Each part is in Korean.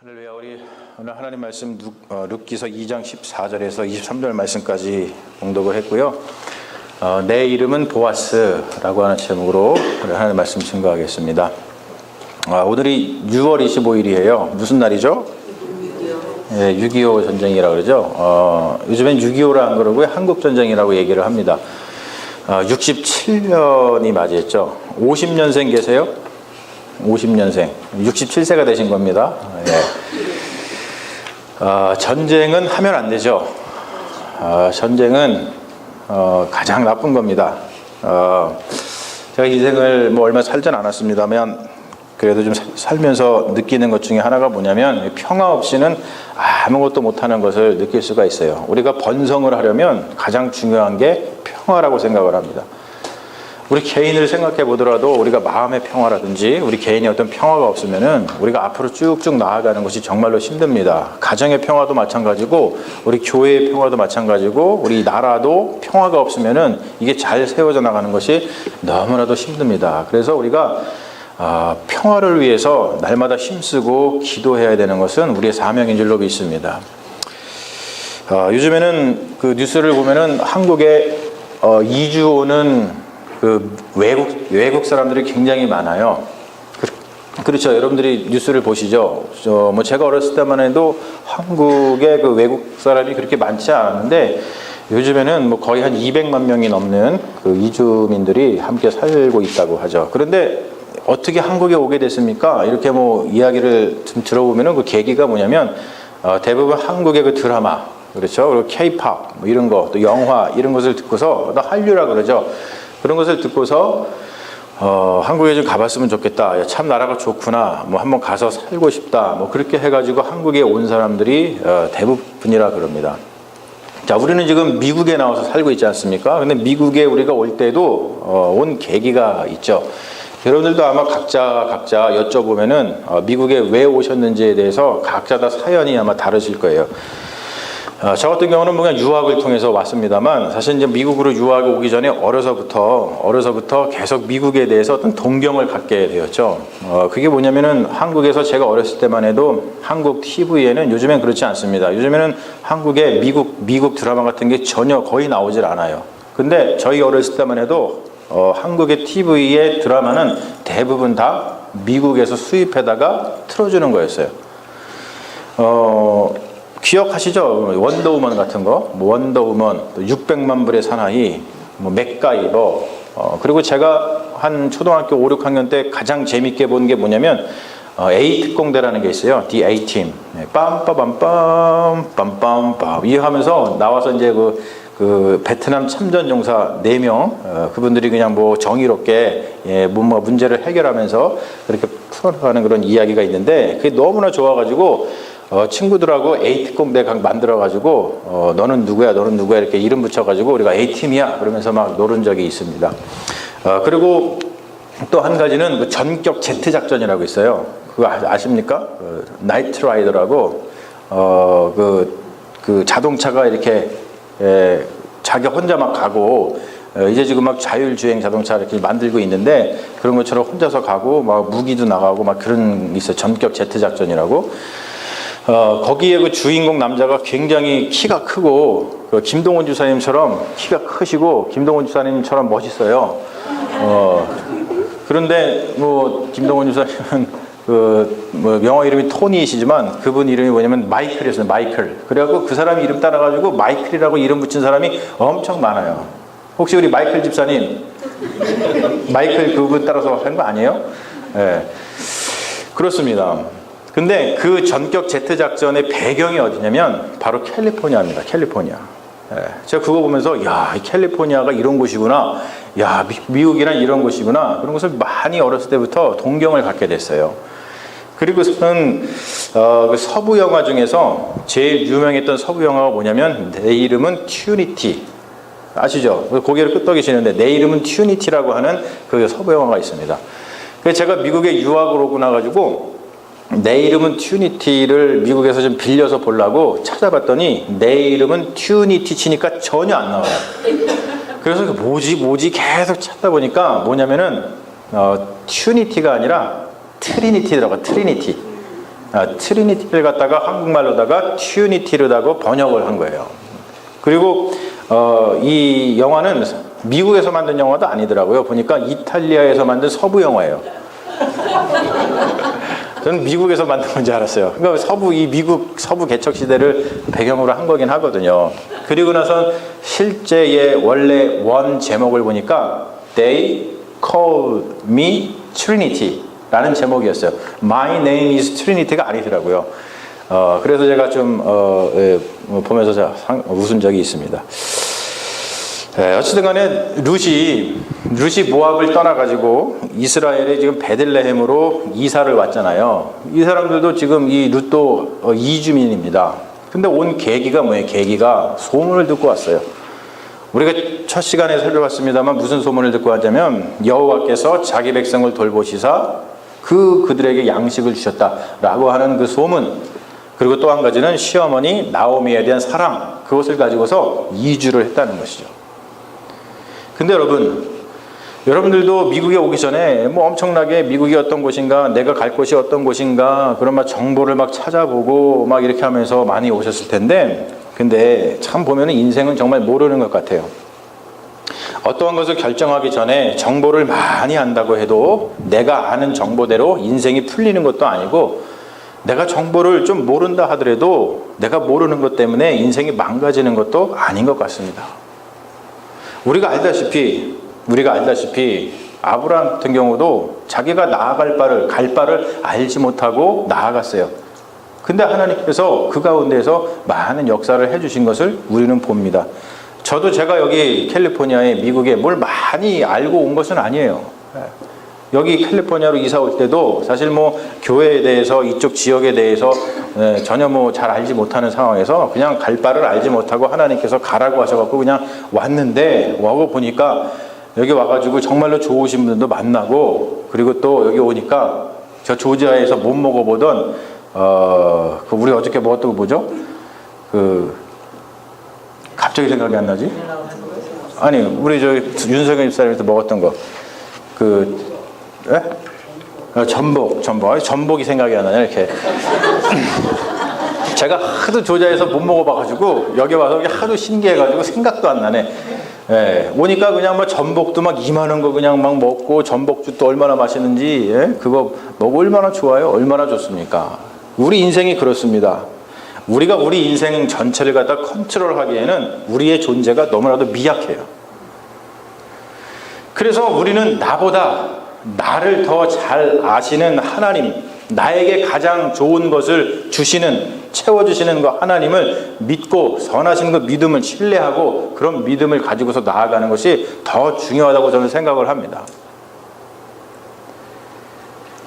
할렐루야 우리 오늘 하나님 말씀 룩, 어, 룩기서 2장 14절에서 23절 말씀까지 공독을 했고요. 어, 내 이름은 보아스라고 하는 제목으로 하나님 말씀 증거하겠습니다. 아, 오늘이 6월 25일이에요. 무슨 날이죠? 예, 6.25 전쟁이라고 그러죠. 어, 요즘엔 6.25라 안 그러고요. 한국 전쟁이라고 얘기를 합니다. 어, 67년이 맞이했죠. 50년생 계세요? 50년생, 67세가 되신 겁니다. 예. 어, 전쟁은 하면 안 되죠. 어, 전쟁은 어, 가장 나쁜 겁니다. 어, 제가 인생을 뭐 얼마 살진 않았습니다만 그래도 좀 사- 살면서 느끼는 것 중에 하나가 뭐냐면 평화 없이는 아무것도 못하는 것을 느낄 수가 있어요. 우리가 번성을 하려면 가장 중요한 게 평화라고 생각을 합니다. 우리 개인을 생각해 보더라도 우리가 마음의 평화라든지 우리 개인의 어떤 평화가 없으면은 우리가 앞으로 쭉쭉 나아가는 것이 정말로 힘듭니다. 가정의 평화도 마찬가지고 우리 교회의 평화도 마찬가지고 우리 나라도 평화가 없으면은 이게 잘 세워져 나가는 것이 너무나도 힘듭니다. 그래서 우리가 아, 평화를 위해서 날마다 힘쓰고 기도해야 되는 것은 우리의 사명인 줄로 믿습니다. 어, 요즘에는 그 뉴스를 보면은 한국에 어, 이주 오는 그 외국 외국 사람들이 굉장히 많아요. 그- 그렇죠. 여러분들이 뉴스를 보시죠. 저, 뭐 제가 어렸을 때만 해도 한국에 그 외국 사람이 그렇게 많지 않았는데 요즘에는 뭐 거의 한 200만 명이 넘는 그 이주민들이 함께 살고 있다고 하죠. 그런데 어떻게 한국에 오게 됐습니까? 이렇게 뭐 이야기를 좀 들어보면은 그 계기가 뭐냐면 어, 대부분 한국의 그 드라마 그렇죠. 그리고 케이팝 뭐 이런 거, 또 영화 이런 것을 듣고서 또 한류라 그러죠. 그런 것을 듣고서 어, 한국에 좀 가봤으면 좋겠다. 야, 참 나라가 좋구나. 뭐 한번 가서 살고 싶다. 뭐 그렇게 해가지고 한국에 온 사람들이 어, 대부분이라 그럽니다. 자, 우리는 지금 미국에 나와서 살고 있지 않습니까? 근데 미국에 우리가 올 때도 어, 온 계기가 있죠. 여러분들도 아마 각자 각자 여쭤보면은 어, 미국에 왜 오셨는지에 대해서 각자 다 사연이 아마 다르실 거예요. 어, 저 같은 경우는 뭐 그냥 유학을 통해서 왔습니다만 사실 이제 미국으로 유학을 오기 전에 어려서부터 어려서부터 계속 미국에 대해서 어떤 동경을 갖게 되었죠. 어, 그게 뭐냐면은 한국에서 제가 어렸을 때만 해도 한국 TV에는 요즘엔 그렇지 않습니다. 요즘에는 한국에 미국 미국 드라마 같은 게 전혀 거의 나오질 않아요. 근데 저희 어렸을 때만 해도 어, 한국의 TV의 드라마는 대부분 다 미국에서 수입해다가 틀어주는 거였어요. 어, 기억하시죠? 원더우먼 같은 거, 뭐 원더우먼, 또 600만 불의 사나이, 뭐 맥가이버, 어, 그리고 제가 한 초등학교 5, 6학년 때 가장 재밌게 본 게 뭐냐면 어, A 특공대라는 게 있어요. The A. 네, 빰빠밤빰 빰빰빰 이 하면서 나와서 이제 그, 그 베트남 참전 용사 4명 어, 그분들이 그냥 뭐 정의롭게 예, 뭔가 문제를 해결하면서 그렇게 풀어가는 그런 이야기가 있는데 그게 너무나 좋아가지고 어, 친구들하고 A 특공대 각 만들어가지고 어, 너는 누구야, 너는 누구야 이렇게 이름 붙여가지고 우리가 A 팀이야 그러면서 막 노른 적이 있습니다. 어, 그리고 또 한 가지는 그 전격 제트 작전이라고 있어요. 그거 아- 아십니까? 그 나이트 라이더라고 어 그 그 자동차가 이렇게 에, 자기 혼자 막 가고 어, 이제 지금 막 자율주행 자동차 이렇게 만들고 있는데 그런 것처럼 혼자서 가고 막 무기도 나가고 막 그런 게 있어요. 전격 제트 작전이라고. 어, 거기에 그 주인공 남자가 굉장히 키가 크고 그 김동원 주사님처럼 키가 크시고 김동원 주사님처럼 멋있어요. 어, 그런데 뭐 김동원 주사님은 그뭐 영어 이름이 토니이시지만 그분 이름이 뭐냐면 마이클이었어요. 마이클. 그래갖고 그 사람 이름 따라가지고 마이클이라고 이름 붙인 사람이 엄청 많아요. 혹시 우리 마이클 집사님 마이클 그분 따라서 한거 아니에요? 예. 그렇습니다. 근데 그 전격 제트 작전의 배경이 어디냐면 바로 캘리포니아입니다. 캘리포니아. 예, 제가 그거 보면서 야, 이 캘리포니아가 이런 곳이구나. 야, 미, 미국이란 이런 곳이구나. 그런 것을 많이 어렸을 때부터 동경을 갖게 됐어요. 그리고서는 어, 그 서부 영화 중에서 제일 유명했던 서부 영화가 뭐냐면 내 이름은 튜니티. 아시죠? 고개를 끄덕이시는데 내 이름은 튜니티라고 하는 그 서부 영화가 있습니다. 제가 미국에 유학을 오고 나가지고 내 이름은 튜니티를 미국에서 좀 빌려서 보려고 찾아봤더니 내 이름은 튜니티 치니까 전혀 안 나와요. 그래서 그 뭐지 뭐지 계속 찾다 보니까 뭐냐면은 어, 튜니티가 아니라 트리니티더라고 트리니티. 아, 트리니티를 갖다가 한국말로다가 튜니티르다고 번역을 한 거예요. 그리고 어, 이 영화는 미국에서 만든 영화도 아니더라고요. 보니까 이탈리아에서 만든 서부 영화예요. 저는 미국에서 만든 건지 알았어요. 그러니까 서부 이 미국 서부 개척 시대를 배경으로 한 거긴 하거든요. 그리고 나선 실제의 원래 원 제목을 보니까 They Call Me Trinity라는 제목이었어요. My Name is Trinity가 아니더라고요. 어, 그래서 제가 좀 어, 예, 뭐 보면서 자- 상- 웃은 적이 있습니다. 예, 어쨌든 간에 룻이 룻이 모압을 떠나가지고 이스라엘의 지금 베들레헴으로 이사를 왔잖아요. 이 사람들도 지금 이 룻도 어, 이주민입니다. 근데 온 계기가 뭐예요? 계기가 소문을 듣고 왔어요. 우리가 첫 시간에 살펴봤습니다만 무슨 소문을 듣고 왔냐면 여호와께서 자기 백성을 돌보시사 그 그들에게 양식을 주셨다라고 하는 그 소문 그리고 또 한 가지는 시어머니 나오미에 대한 사랑 그것을 가지고서 이주를 했다는 것이죠. 근데 여러분, 여러분들도 미국에 오기 전에 뭐 엄청나게 미국이 어떤 곳인가, 내가 갈 곳이 어떤 곳인가, 그런 막 정보를 막 찾아보고 막 이렇게 하면서 많이 오셨을 텐데, 근데 참 보면은 인생은 정말 모르는 것 같아요. 어떠한 것을 결정하기 전에 정보를 많이 안다고 해도 내가 아는 정보대로 인생이 풀리는 것도 아니고 내가 정보를 좀 모른다 하더라도 내가 모르는 것 때문에 인생이 망가지는 것도 아닌 것 같습니다. 우리가 알다시피 우리가 알다시피 아브라함 같은 경우도 자기가 나아갈 바를 갈 바를 알지 못하고 나아갔어요. 근데 하나님께서 그 가운데서 많은 역사를 해주신 것을 우리는 봅니다. 저도 제가 여기 캘리포니아에 미국에 뭘 많이 알고 온 것은 아니에요. 여기 캘리포니아로 이사 올 때도 사실 뭐 교회에 대해서 이쪽 지역에 대해서 예, 전혀 뭐 잘 알지 못하는 상황에서 그냥 갈 바를 알지 못하고 하나님께서 가라고 하셔갖고 그냥 왔는데 와고 보니까 여기 와가지고 정말로 좋으신 분들도 만나고 그리고 또 여기 오니까 저 조지아에서 못 먹어보던 어, 그 우리 어저께 먹었던 거 뭐죠? 그 갑자기 생각이 안 나지? 아니 우리 저 윤석열 집사님한테 먹었던 거 그, 예? 어, 전복, 전복. 전복이 생각이 안 나냐, 이렇게. 제가 하도 조자에서 못 먹어봐가지고, 여기 와서 하도 신기해가지고 생각도 안 나네. 예, 오니까 그냥 뭐 전복도 막 이만한 거 그냥 막 먹고, 전복죽도 얼마나 맛있는지, 예? 그거 먹어 얼마나 좋아요? 얼마나 좋습니까? 우리 인생이 그렇습니다. 우리가 우리 인생 전체를 갖다 컨트롤 하기에는 우리의 존재가 너무나도 미약해요. 그래서 우리는 나보다 나를 더 잘 아시는 하나님, 나에게 가장 좋은 것을 주시는, 채워주시는 그 하나님을 믿고 선하신 그 믿음을 신뢰하고 그런 믿음을 가지고서 나아가는 것이 더 중요하다고 저는 생각을 합니다.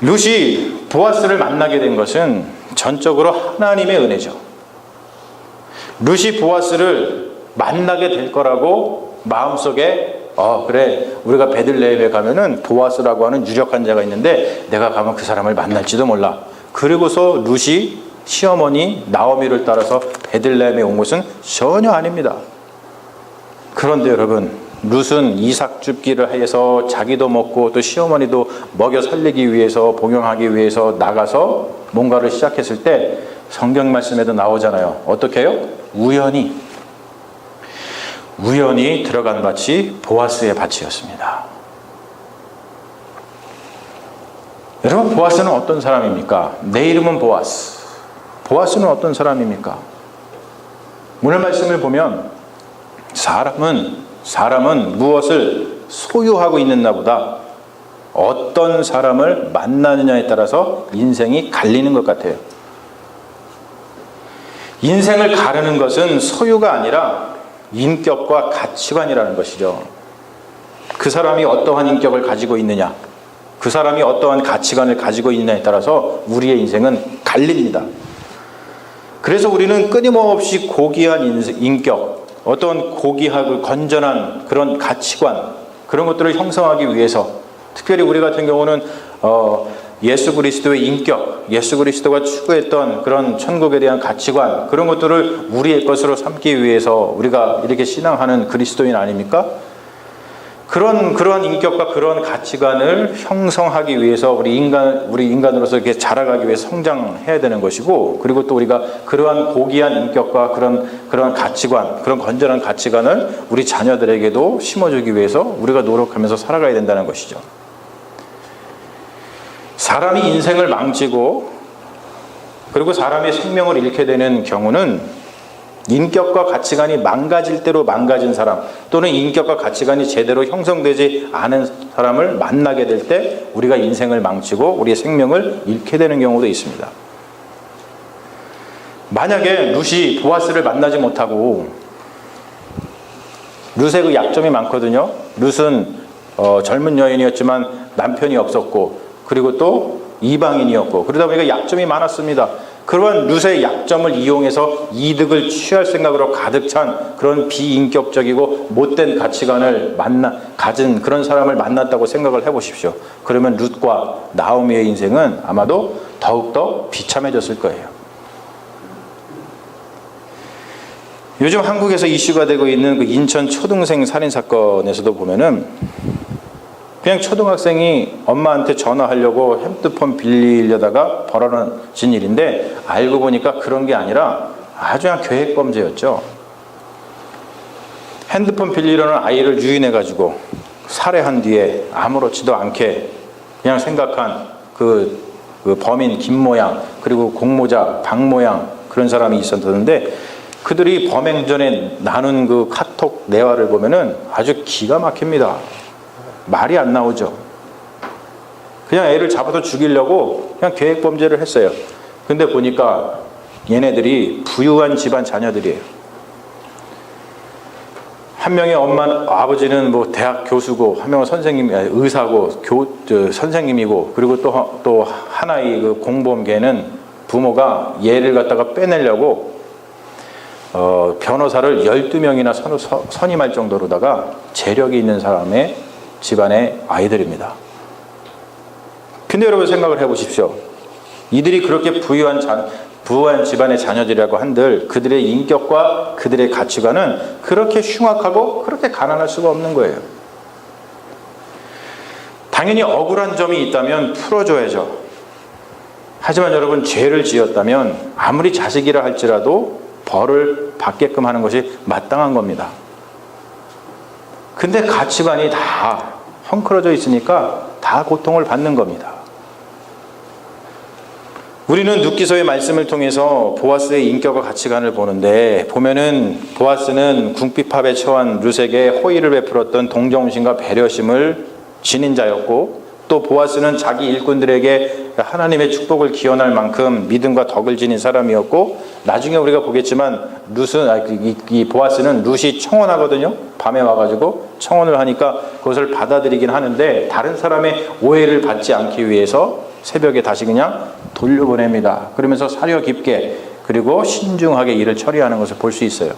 룻이 보아스를 만나게 된 것은 전적으로 하나님의 은혜죠. 룻이 보아스를 만나게 될 거라고 마음속에 어 그래 우리가 베들레헴에 가면은 보아스라고 하는 유력한 자가 있는데 내가 가면 그 사람을 만날지도 몰라. 그리고서 룻이 시어머니 나오미를 따라서 베들레헴에 온 것은 전혀 아닙니다. 그런데 여러분 룻은 이삭 줍기를 해서 자기도 먹고 또 시어머니도 먹여 살리기 위해서 복용하기 위해서 나가서 뭔가를 시작했을 때 성경 말씀에도 나오잖아요. 어떻게 해요? 우연히 우연히 들어간 밭이 보아스의 밭이었습니다. 여러분 보아스는 어떤 사람입니까? 내 이름은 보아스. 보아스는 어떤 사람입니까? 오늘 말씀을 보면 사람은 사람은 무엇을 소유하고 있는 나보다 어떤 사람을 만나느냐에 따라서 인생이 갈리는 것 같아요. 인생을 가르는 것은 소유가 아니라 인격과 가치관이라는 것이죠. 그 사람이 어떠한 인격을 가지고 있느냐, 그 사람이 어떠한 가치관을 가지고 있느냐에 따라서 우리의 인생은 갈립니다. 그래서 우리는 끊임없이 고귀한 인격, 어떤 고귀하고 건전한 그런 가치관, 그런 것들을 형성하기 위해서, 특별히 우리 같은 경우는 어, 예수 그리스도의 인격, 예수 그리스도가 추구했던 그런 천국에 대한 가치관, 그런 것들을 우리의 것으로 삼기 위해서 우리가 이렇게 신앙하는 그리스도인 아닙니까? 그런 그러한 인격과 그런 가치관을 형성하기 위해서 우리 인간 우리 인간으로서 이렇게 자라가기 위해 성장해야 되는 것이고 그리고 또 우리가 그러한 고귀한 인격과 그런 그러한 가치관 그런 건전한 가치관을 우리 자녀들에게도 심어주기 위해서 우리가 노력하면서 살아가야 된다는 것이죠. 사람이 인생을 망치고 그리고 사람의 생명을 잃게 되는 경우는 인격과 가치관이 망가질 대로 망가진 사람 또는 인격과 가치관이 제대로 형성되지 않은 사람을 만나게 될 때 우리가 인생을 망치고 우리의 생명을 잃게 되는 경우도 있습니다. 만약에 룻이 보아스를 만나지 못하고 룻의 그 약점이 많거든요. 룻은 어, 젊은 여인이었지만 남편이 없었고 그리고 또 이방인이었고 그러다 보니까 약점이 많았습니다. 그러한 룻의 약점을 이용해서 이득을 취할 생각으로 가득 찬 그런 비인격적이고 못된 가치관을 만나 가진 그런 사람을 만났다고 생각을 해보십시오. 그러면 룻과 나오미의 인생은 아마도 더욱더 비참해졌을 거예요. 요즘 한국에서 이슈가 되고 있는 그 인천 초등생 살인 사건에서도 보면은 그냥 초등학생이 엄마한테 전화하려고 핸드폰 빌리려다가 벌어진 일인데 알고 보니까 그런 게 아니라 아주 그냥 계획 범죄였죠. 핸드폰 빌리려는 아이를 유인해 가지고 살해한 뒤에 아무렇지도 않게 그냥 생각한 그, 그 범인 김 모양 그리고 공모자 박 모양 그런 사람이 있었는데 그들이 범행 전에 나눈 그 카톡 대화를 보면은 아주 기가 막힙니다. 말이 안 나오죠. 그냥 애를 잡아서 죽이려고 그냥 계획 범죄를 했어요. 근데 보니까 얘네들이 부유한 집안 자녀들이에요. 한 명의 엄마, 아버지는 뭐 대학 교수고, 한 명은 선생님, 의사고, 교, 저, 선생님이고, 그리고 또, 또 하나의 그 공범계는 부모가 얘를 갖다가 빼내려고 어, 변호사를 12명이나 선, 선임할 정도로다가 재력이 있는 사람의 집안의 아이들입니다. 근데 여러분 생각을 해보십시오. 이들이 그렇게 부유한 자, 부유한 집안의 자녀들이라고 한들 그들의 인격과 그들의 가치관은 그렇게 흉악하고 그렇게 가난할 수가 없는 거예요. 당연히 억울한 점이 있다면 풀어줘야죠. 하지만 여러분 죄를 지었다면 아무리 자식이라 할지라도 벌을 받게끔 하는 것이 마땅한 겁니다. 근데 가치관이 다 헝클어져 있으니까 다 고통을 받는 겁니다. 우리는 눕기서의 말씀을 통해서 보아스의 인격과 가치관을 보는데 보면은 보아스는 궁핍합에 처한 룻에게 호의를 베풀었던 동정심과 배려심을 지닌 자였고 또 보아스는 자기 일꾼들에게 하나님의 축복을 기원할 만큼 믿음과 덕을 지닌 사람이었고 나중에 우리가 보겠지만 룻은 아, 이, 이 보아스는 룻이 청혼하거든요. 밤에 와가지고 청혼을 하니까 그것을 받아들이긴 하는데 다른 사람의 오해를 받지 않기 위해서 새벽에 다시 그냥 돌려보냅니다. 그러면서 사려 깊게 그리고 신중하게 일을 처리하는 것을 볼 수 있어요.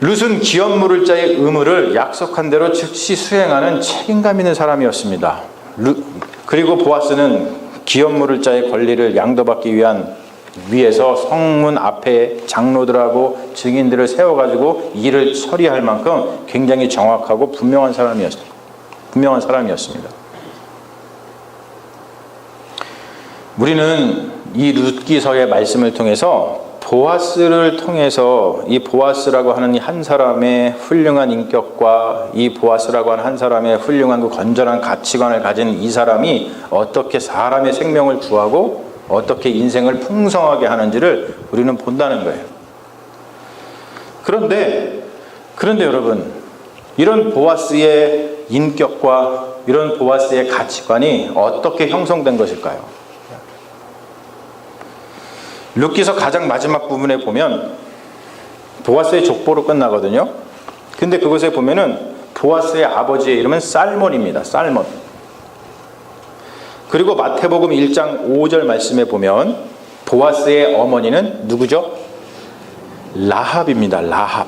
룻은 기업 물을 자의 의무를 약속한 대로 즉시 수행하는 책임감 있는 사람이었습니다. 루, 그리고 보아스는 기업 물을 자의 권리를 양도받기 위한 위에서 성문 앞에 장로들하고 증인들을 세워가지고 일을 처리할 만큼 굉장히 정확하고 분명한 사람이었습니다. 분명한 사람이었습니다. 우리는 이 룻기서의 말씀을 통해서 보아스를 통해서 이 보아스라고 하는 이 한 사람의 훌륭한 인격과 이 보아스라고 하는 한 사람의 훌륭한 그 건전한 가치관을 가진 이 사람이 어떻게 사람의 생명을 구하고 어떻게 인생을 풍성하게 하는지를 우리는 본다는 거예요. 그런데 그런데 여러분 이런 보아스의 인격과 이런 보아스의 가치관이 어떻게 형성된 것일까요? 룻기서 가장 마지막 부분에 보면 보아스의 족보로 끝나거든요. 근데 그것에 보면은 보아스의 아버지의 이름은 살몬입니다. 살몬. 그리고 마태복음 1장 5절 말씀에 보면 보아스의 어머니는 누구죠? 라합입니다. 라합.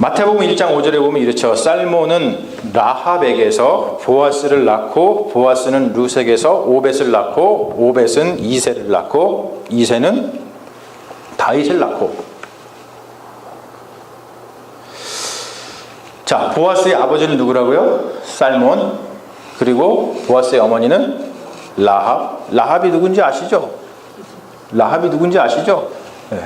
마태복음 1장 5절에 보면 이렇죠. 살몬은 라합에게서 보아스를 낳고 보아스는 루색에서 오벳을 낳고 오벳은 이세를 낳고 이세는 다윗을 낳고 자, 보아스의 아버지는 누구라고요? 살몬. 그리고 보아스의 어머니는 라합. 라합이 누군지 아시죠? 라합이 누군지 아시죠? 네.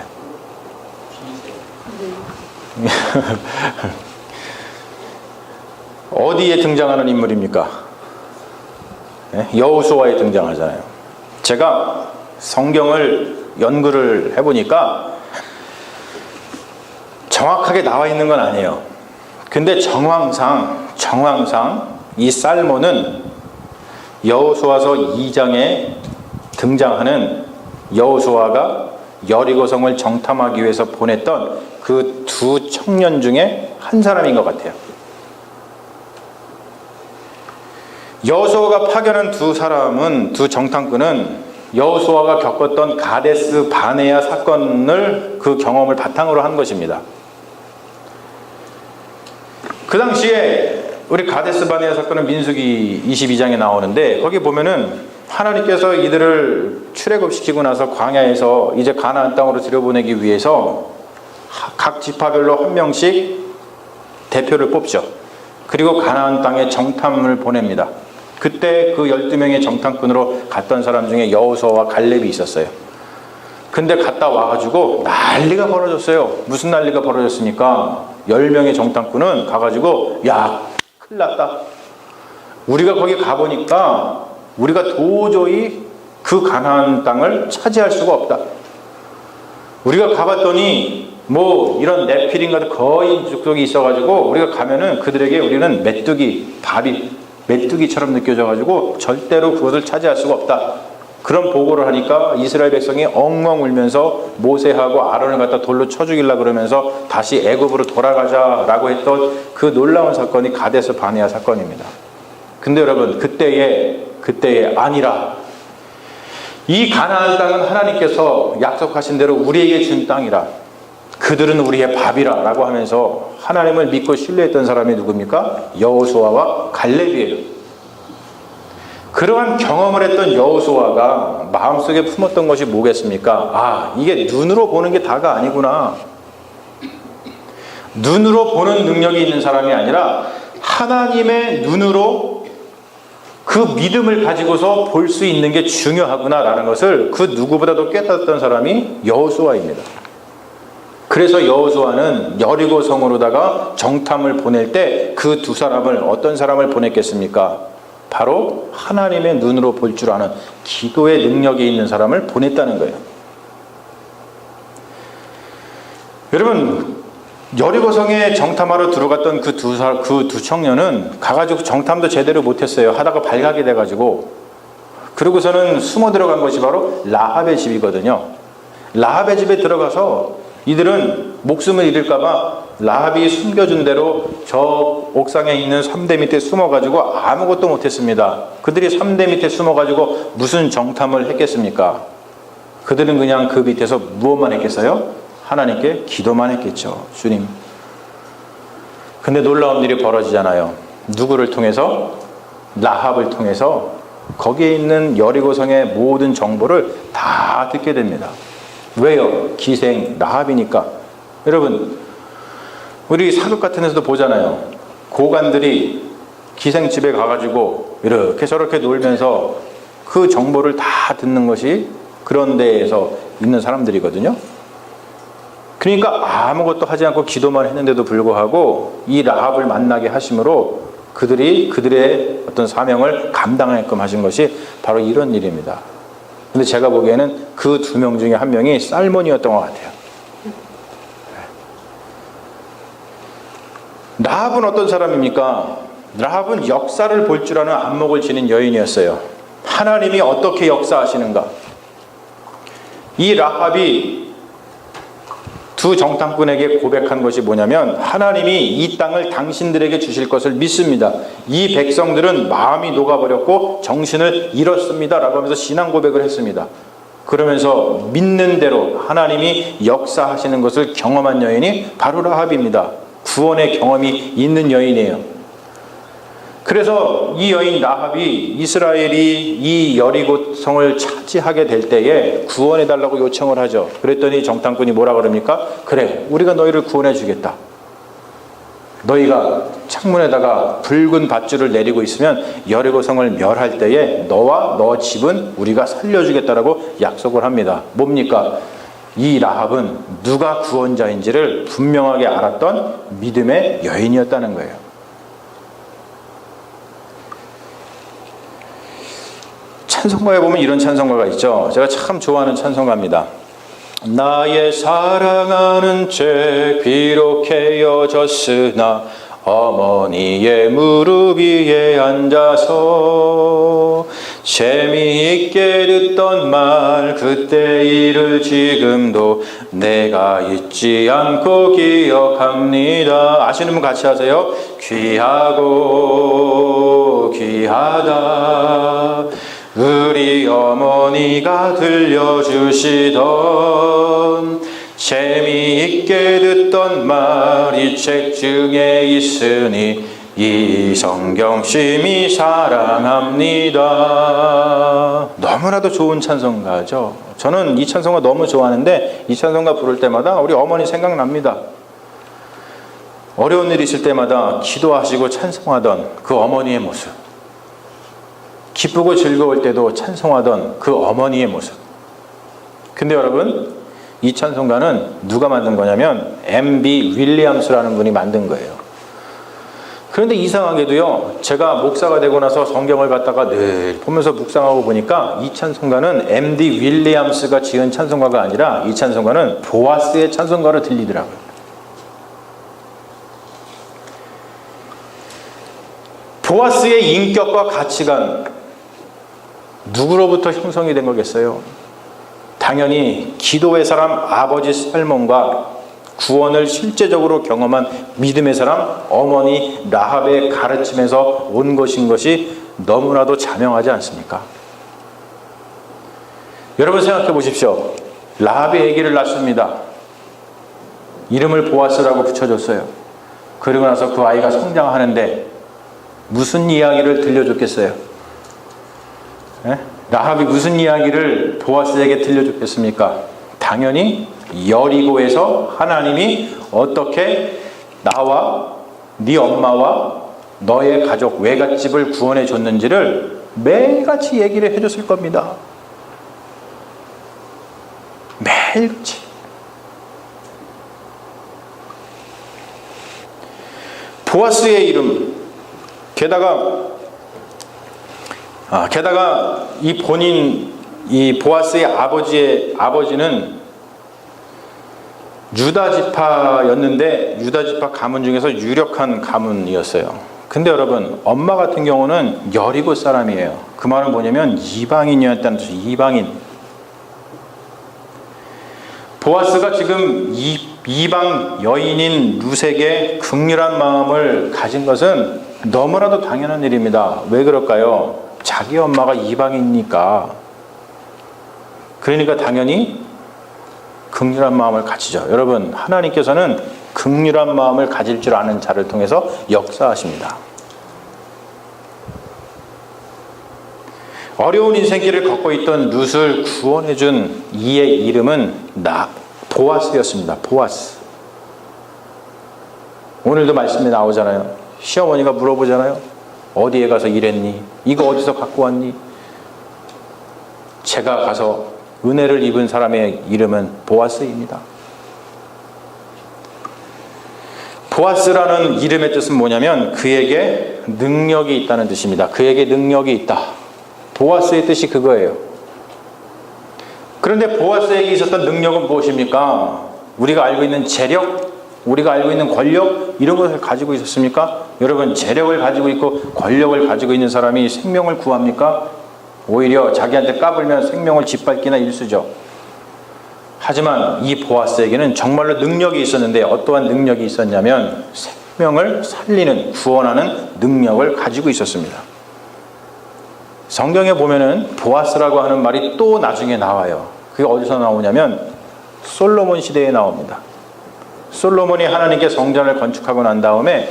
어디에 등장하는 인물입니까? 네? 여호수아에 등장하잖아요. 제가 성경을 연구를 해보니까 정확하게 나와 있는 건 아니에요. 근데 정황상 정황상 이 살모는 여호수아서 2장에 등장하는 여호수아가 여리고성을 정탐하기 위해서 보냈던 그 두 청년 중에 한 사람인 것 같아요. 여호수아가 파견한 두 사람은 두 정탐꾼은 여호수아가 겪었던 가데스 바네아 사건을 그 경험을 바탕으로 한 것입니다. 그 당시에 우리 가데스 바네아 사건은 민수기 22장에 나오는데 거기 보면은 하나님께서 이들을 출애굽시키고 나서 광야에서 이제 가나안 땅으로 들여보내기 위해서 각 지파별로 한 명씩 대표를 뽑죠. 그리고 가나안 땅에 정탐을 보냅니다. 그때 그 12명의 정탐꾼으로 갔던 사람 중에 여호수아와 갈렙이 있었어요. 근데 갔다 와가지고 난리가 벌어졌어요. 무슨 난리가 벌어졌습니까? 10명의 정탐꾼은 가가지고 야 큰일 났다. 우리가 거기 가보니까 우리가 도저히 그 가나안 땅을 차지할 수가 없다. 우리가 가봤더니 뭐 이런 네피림 같은 거인 족속이 있어가지고 우리가 가면은 그들에게 우리는 메뚜기 밥이 메뚜기처럼 느껴져가지고 절대로 그것을 차지할 수가 없다. 그런 보고를 하니까 이스라엘 백성이 엉엉 울면서 모세하고 아론을 갖다 돌로 쳐 죽이려 그러면서 다시 애굽으로 돌아가자라고 했던 그 놀라운 사건이 가데스 바네아 사건입니다. 근데 여러분 그때에 그때에 아니라 이 가나안 땅은 하나님께서 약속하신 대로 우리에게 준 땅이라 그들은 우리의 밥이라라고 하면서 하나님을 믿고 신뢰했던 사람이 누굽니까? 여호수아와 갈렙이에요. 그러한 경험을 했던 여호수아가 마음속에 품었던 것이 뭐겠습니까? 아, 이게 눈으로 보는 게 다가 아니구나. 눈으로 보는 능력이 있는 사람이 아니라 하나님의 눈으로 그 믿음을 가지고서 볼 수 있는 게 중요하구나라는 것을 그 누구보다도 깨닫던 사람이 여호수아입니다. 그래서 여호수아는 여리고 성으로다가 정탐을 보낼 때 그 두 사람을 어떤 사람을 보냈겠습니까? 바로 하나님의 눈으로 볼 줄 아는 기도의 능력이 있는 사람을 보냈다는 거예요. 여러분 여리고성에 정탐하러 들어갔던 그 두 그 두 청년은 가가지고 정탐도 제대로 못했어요. 하다가 발각이 돼가지고 그러고서는 숨어 들어간 것이 바로 라합의 집이거든요. 라합의 집에 들어가서 이들은 목숨을 잃을까봐 라합이 숨겨준 대로 저 옥상에 있는 삼대 밑에 숨어가지고 아무것도 못했습니다. 그들이 삼대 밑에 숨어가지고 무슨 정탐을 했겠습니까? 그들은 그냥 그 밑에서 무엇만 했겠어요? 하나님께 기도만 했겠죠. 주님. 근데 놀라운 일이 벌어지잖아요. 누구를 통해서? 라합을 통해서 거기에 있는 여리고성의 모든 정보를 다 듣게 됩니다. 왜요? 기생 라합이니까. 여러분, 우리 사극 같은 데서도 보잖아요. 고관들이 기생집에 가가지고 이렇게 저렇게 놀면서 그 정보를 다 듣는 것이 그런 데에서 있는 사람들이거든요. 그러니까 아무것도 하지 않고 기도만 했는데도 불구하고 이 라합을 만나게 하심으로 그들이 그들의 어떤 사명을 감당하게끔 하신 것이 바로 이런 일입니다. 근데 제가 보기에는 그 두 명 중에 한 명이 살몬이었던 것 같아요. 라합은 어떤 사람입니까? 라합은 역사를 볼 줄 아는 안목을 지닌 여인이었어요. 하나님이 어떻게 역사하시는가? 이 라합이 두 정탐꾼에게 고백한 것이 뭐냐면 하나님이 이 땅을 당신들에게 주실 것을 믿습니다. 이 백성들은 마음이 녹아버렸고 정신을 잃었습니다. 라고 하면서 신앙 고백을 했습니다. 그러면서 믿는 대로 하나님이 역사하시는 것을 경험한 여인이 바로 라합입니다. 구원의 경험이 있는 여인이에요. 그래서 이 여인 라합이 이스라엘이 이 여리고 성을 차지하게 될 때에 구원해 달라고 요청을 하죠. 그랬더니 정탐꾼이 뭐라 그럽니까? 그래, 우리가 너희를 구원해 주겠다. 너희가 창문에다가 붉은 밧줄을 내리고 있으면 여리고 성을 멸할 때에 너와 너 집은 우리가 살려주겠다라고 약속을 합니다. 뭡니까? 이 라합은 누가 구원자인지를 분명하게 알았던 믿음의 여인이었다는 거예요. 찬송가에 보면 이런 찬송가가 있죠. 제가 참 좋아하는 찬송가입니다. 나의 사랑하는 죄 비록 헤어졌으나 어머니의 무릎 위에 앉아서 재미있게 듣던 말 그때 일을 지금도 내가 잊지 않고 기억합니다. 아시는 분 같이 하세요. 귀하고 귀하다. 우리 어머니가 들려주시던 재미있게 듣던 말이 책 중에 있으니 이 성경 심히 사랑합니다. 너무나도 좋은 찬송가죠. 저는 이 찬송가 너무 좋아하는데 이 찬송가 부를 때마다 우리 어머니 생각납니다. 어려운 일 있을 때마다 기도하시고 찬송하던 그 어머니의 모습. 기쁘고 즐거울 때도 찬송하던 그 어머니의 모습. 근데 여러분, 이 찬송가는 누가 만든 거냐면 M.B. 윌리엄스라는 분이 만든 거예요. 그런데 이상하게도요, 제가 목사가 되고 나서 성경을 갖다가 늘 보면서 묵상하고 보니까 이 찬송가는 M.D. 윌리엄스가 지은 찬송가가 아니라 이 찬송가는 보아스의 찬송가로 들리더라고요. 보아스의 인격과 가치관, 누구로부터 형성이 된 거겠어요? 당연히 기도의 사람 아버지 살몬과 구원을 실제적으로 경험한 믿음의 사람 어머니 라합의 가르침에서 온 것인 것이 너무나도 자명하지 않습니까? 여러분 생각해 보십시오. 라합이 아기를 낳습니다. 이름을 보아스라고 붙여줬어요. 그리고 나서 그 아이가 성장하는데 무슨 이야기를 들려줬겠어요? 예? 라합이 무슨 이야기를 보아스에게 들려줬겠습니까? 당연히 여리고에서 하나님이 어떻게 나와 네 엄마와 너의 가족 외갓집을 구원해 줬는지를 매일같이 얘기를 해줬을 겁니다. 매일같이. 보아스의 이름 게다가 아, 게다가 이 본인 이 보아스의 아버지의 아버지는 유다 지파였는데 유다 지파 가문 중에서 유력한 가문이었어요. 근데 여러분 엄마 같은 경우는 여리고 사람이에요. 그 말은 뭐냐면 이방인이었다는 뜻이 이방인. 보아스가 지금 이, 이방 여인인 루색의 극렬한 마음을 가진 것은 너무나도 당연한 일입니다. 왜 그럴까요? 자기 엄마가 이방이니까. 그러니까 당연히 극률한 마음을 가지죠. 여러분, 하나님께서는 극률한 마음을 가질 줄 아는 자를 통해서 역사하십니다. 어려운 인생길을 걷고 있던 룻을 구원해 준 이의 이름은 나 보아스였습니다. 보아스. 오늘도 말씀이 나오잖아요. 시어머니가 물어보잖아요. 어디에 가서 일했니? 이거 어디서 갖고 왔니? 제가 가서 은혜를 입은 사람의 이름은 보아스입니다. 보아스라는 이름의 뜻은 뭐냐면 그에게 능력이 있다는 뜻입니다. 그에게 능력이 있다. 보아스의 뜻이 그거예요. 그런데 보아스에게 있었던 능력은 무엇입니까? 우리가 알고 있는 재력, 우리가 알고 있는 권력 이런 것을 가지고 있었습니까? 여러분 재력을 가지고 있고 권력을 가지고 있는 사람이 생명을 구합니까? 오히려 자기한테 까불면 생명을 짓밟기나 일수죠. 하지만 이 보아스에게는 정말로 능력이 있었는데 어떠한 능력이 있었냐면 생명을 살리는 구원하는 능력을 가지고 있었습니다. 성경에 보면은 보아스라고 하는 말이 또 나중에 나와요. 그게 어디서 나오냐면 솔로몬 시대에 나옵니다. 솔로몬이 하나님께 성전을 건축하고 난 다음에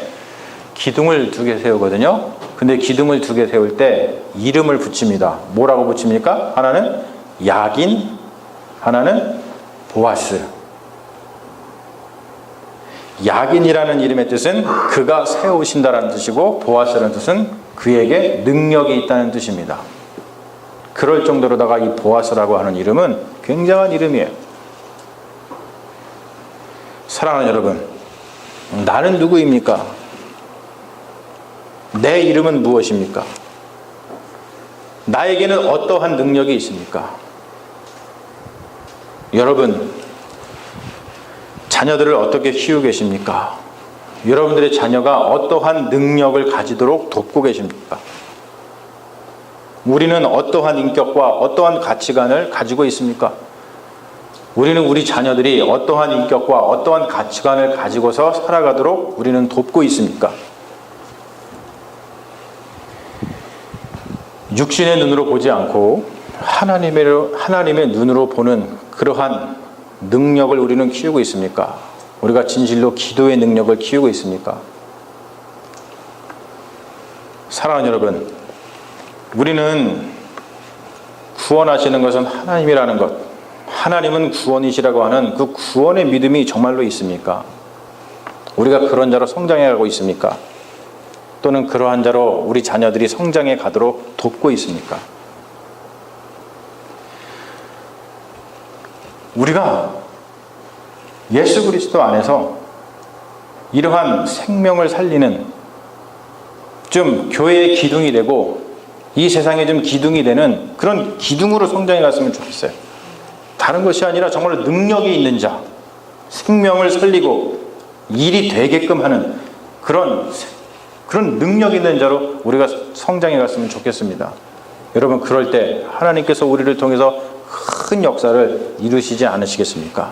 기둥을 두 개 세우거든요. 근데 기둥을 두 개 세울 때 이름을 붙입니다. 뭐라고 붙입니까? 하나는 야긴, 하나는 보아스. 야긴이라는 이름의 뜻은 그가 세우신다라는 뜻이고 보아스라는 뜻은 그에게 능력이 있다는 뜻입니다. 그럴 정도로다가 이 보아스라고 하는 이름은 굉장한 이름이에요. 사랑하는 여러분, 나는 누구입니까? 내 이름은 무엇입니까? 나에게는 어떠한 능력이 있습니까? 여러분, 자녀들을 어떻게 키우고 계십니까? 여러분들의 자녀가 어떠한 능력을 가지도록 돕고 계십니까? 우리는 어떠한 인격과 어떠한 가치관을 가지고 있습니까? 우리는 우리 자녀들이 어떠한 인격과 어떠한 가치관을 가지고서 살아가도록 우리는 돕고 있습니까? 육신의 눈으로 보지 않고 하나님의, 하나님의 눈으로 보는 그러한 능력을 우리는 키우고 있습니까? 우리가 진실로 기도의 능력을 키우고 있습니까? 사랑하는 여러분, 우리는 구원하시는 것은 하나님이라는 것, 하나님은 구원이시라고 하는 그 구원의 믿음이 정말로 있습니까? 우리가 그런 자로 성장해 가고 있습니까? 또는 그러한 자로 우리 자녀들이 성장해 가도록 돕고 있습니까? 우리가 예수 그리스도 안에서 이러한 생명을 살리는 좀 교회의 기둥이 되고 이 세상에 좀 기둥이 되는 그런 기둥으로 성장해 갔으면 좋겠어요. 다른 것이 아니라 정말 능력이 있는 자, 생명을 살리고 일이 되게끔 하는 그런 그런 능력 있는 자로 우리가 성장해 갔으면 좋겠습니다. 여러분 그럴 때 하나님께서 우리를 통해서 큰 역사를 이루시지 않으시겠습니까?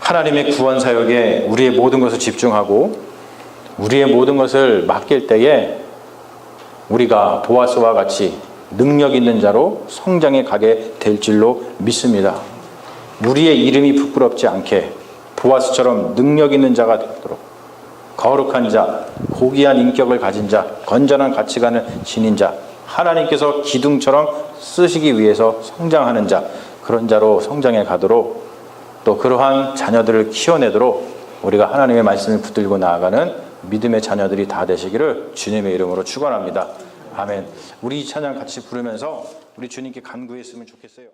하나님의 구원 사역에 우리의 모든 것을 집중하고 우리의 모든 것을 맡길 때에 우리가 보아스와 같이 능력 있는 자로 성장해 가게 될 줄로 믿습니다. 우리의 이름이 부끄럽지 않게 보아스처럼 능력 있는 자가 되도록 거룩한 자, 고귀한 인격을 가진 자, 건전한 가치관을 지닌 자, 하나님께서 기둥처럼 쓰시기 위해서 성장하는 자, 그런 자로 성장해 가도록 또 그러한 자녀들을 키워내도록 우리가 하나님의 말씀을 붙들고 나아가는 믿음의 자녀들이 다 되시기를 주님의 이름으로 축원합니다. 아멘. 우리 이 찬양 같이 부르면서 우리 주님께 간구했으면 좋겠어요.